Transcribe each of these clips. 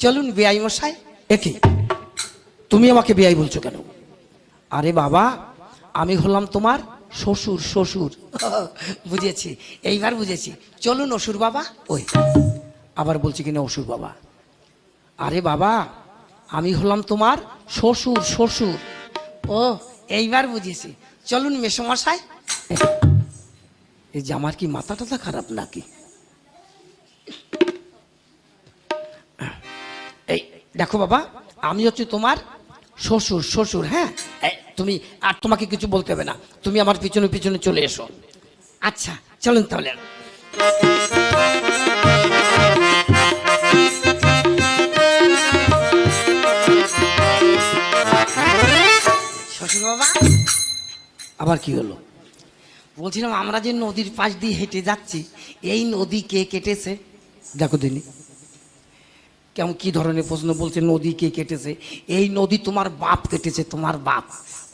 চলুন বেআই মশাই। একে তুমি আমাকে বেআই বলছো কেন? আরে বাবা, আমি হলাম তোমার শ্বশুর শ্বশুর। বুঝেছি, এইবার বুঝেছি। চলুন অসুর বাবা। ওই, আবার বলছি কিনা অসুর বাবা? আরে বাবা, আমি হলাম তোমার শ্বশুর শ্বশুর। ও, এইবার বুঝেছি। চলুন মেসমশাই। এই যে আমার কি মাথা টাথা খারাপ নাকি? দেখো বাবা, আমি হচ্ছে তোমার শ্বশুর শ্বশুর হ্যাঁ? তুমি, আর তোমাকে কিছু বলতে হবে না। তুমি আমার পিছনে পিছনে চলে এসো। আচ্ছা চলুন তাহলে। শ্বশুর বাবা, আবার কি হলো? বলছিলাম আমরা যে নদীর পাশ দিয়ে হেঁটে যাচ্ছি, এই নদী কে কেটেছে? দেখো দিনি কেমন কি ধরনের প্রশ্ন বলছে, নদী কে কেটেছে? এই নদী তোমার বাপ কেটেছে, তোমার বাপ।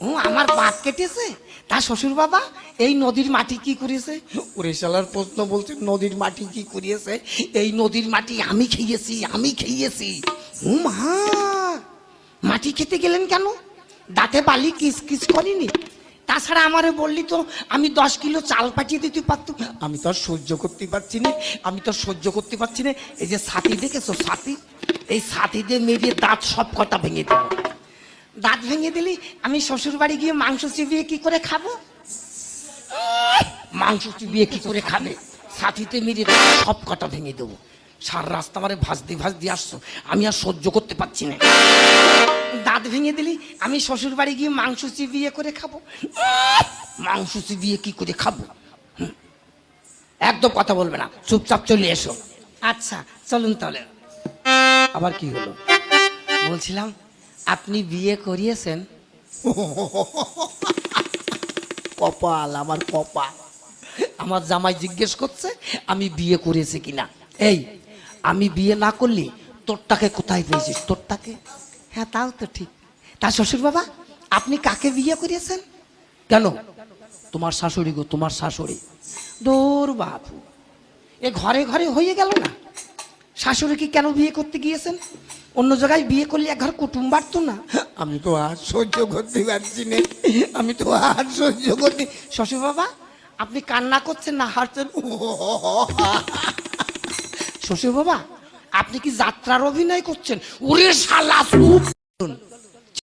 ও আমার বাপ কেটেছে? তা শ্বশুর বাবা? এই নদীর মাটি কি করেছে? ওরে শালার প্রশ্ন বলছে, নদীর মাটি কি করিয়েছে? এই নদীর মাটি আমি খেয়েছি আমি খেয়েছি। ও মা মাটি খেতে গেলেন কেন? দাঁতে বালি কিস কিস করিনি? তাছাড়া আমারে বললি তো, আমি দশ কিলো চাল পাঠিয়ে দিতে পারতো আমি তো আর সহ্য করতে পারছি না, আমি তো সহ্য করতে পারছি না। এই যে ছাতি দেখেছ, ছাতি? এই ছাতি দিয়ে মেরিয়ে দাঁত সব কটা ভেঙে দেবো। দাঁত ভেঙে দিলি আমি শ্বশুর বাড়ি গিয়ে মাংস চিবিয়ে কি করে খাব? মাংস চিবিয়ে কি করে খাবে? ছাতিতে মেরে সব কটা ভেঙে দেবো। সারা রাস্তা আমারে ভাজদি ভাজদি আসছো, আমি আর সহ্য করতে পারছি না। দাঁত ভেঙে দিলি আমি শ্বশুর বাড়ি গিয়ে মাংস চিবিয়ে করে খাব। মাংস চিবিয়ে কি করে খাব? হুম। একদম কথা বলবে না, চুপচাপ চলে এসো। আচ্ছা চলুন তাহলে। আবার কি হলো? বলছিলাম, আপনি বিয়ে করিয়েছেন? কপাল, আমার কপাল। আমার জামাই জিজ্ঞেস করছে, আমি বিয়ে করেছি কিনা? এই, আমি বিয়ে না করলে, তোরটাকে কোথায় পেয়েছিস? তোরটাকে? হ্যাঁ তাও তো ঠিক। তা শ্বশুর বাবা, আপনি কাকে বিয়ে করিয়েছেন? কেন? তোমার শাশুড়ি গো, তোমার শাশুড়ি। দৌড় বাপু, এ ঘরে ঘরে হয়ে গেল না? শাশুড়িকে কেন বিয়ে করতে গিয়েছেন অন্য জায়গায় বিয়ে করলে এক ঘর কুটুম বাড়তো না আমি তো আর সহ্য করতে পারছি না আমি তো আর সহ্য করতে শ্বশুর বাবা আপনি কান্না করছেন না হারছেন শ্বশুর বাবা আপনি কি যাত্রার অভিনয় করছেন ওরে শালা।